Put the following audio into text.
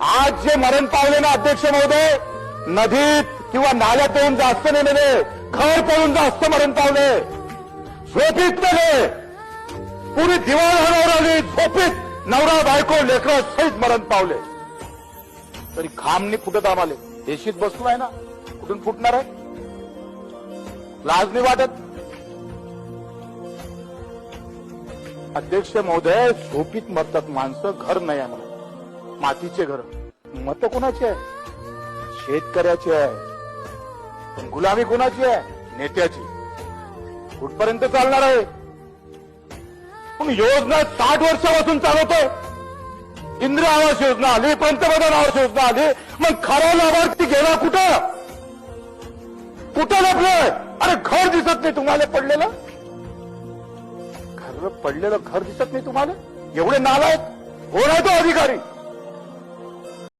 आज जे मरण पावले ना अध्यक्ष महोदय नदीत किंवा नाल्यात येऊन जास्त नाही मेले घर पळून जास्त मरण पावले. झोपीत मेले पुरी दिवाळ आली झोपीत नवरा बायको लेकर सहित मरण पावले. तरी खामने फुटत आम्हाला. देशीत बसलो आहे ना? कुठून फुटणार आहे? लाज नाही वाटत? अध्यक्ष महोदय झोपीत मरतात माणसं घर नाही आहे मातीचे घर. मत कोणाची आहे? शेतकऱ्याची आहे. पण गुलामी कोणाची आहे? नेत्याची. कुठपर्यंत चालणार आहे? पण योजना साठ वर्षापासून चालवतोय. इंदिरा आवास योजना आली पंतप्रधान आवास योजना आली मग खरा लाभार्थी गेला कुठं? कुठं लपलंय? अरे घर दिसत नाही तुम्हाला पडलेलं. घर पडलेलं घर दिसत नाही तुम्हाला? एवढे नालायक. कोण आहे तो अधिकारी?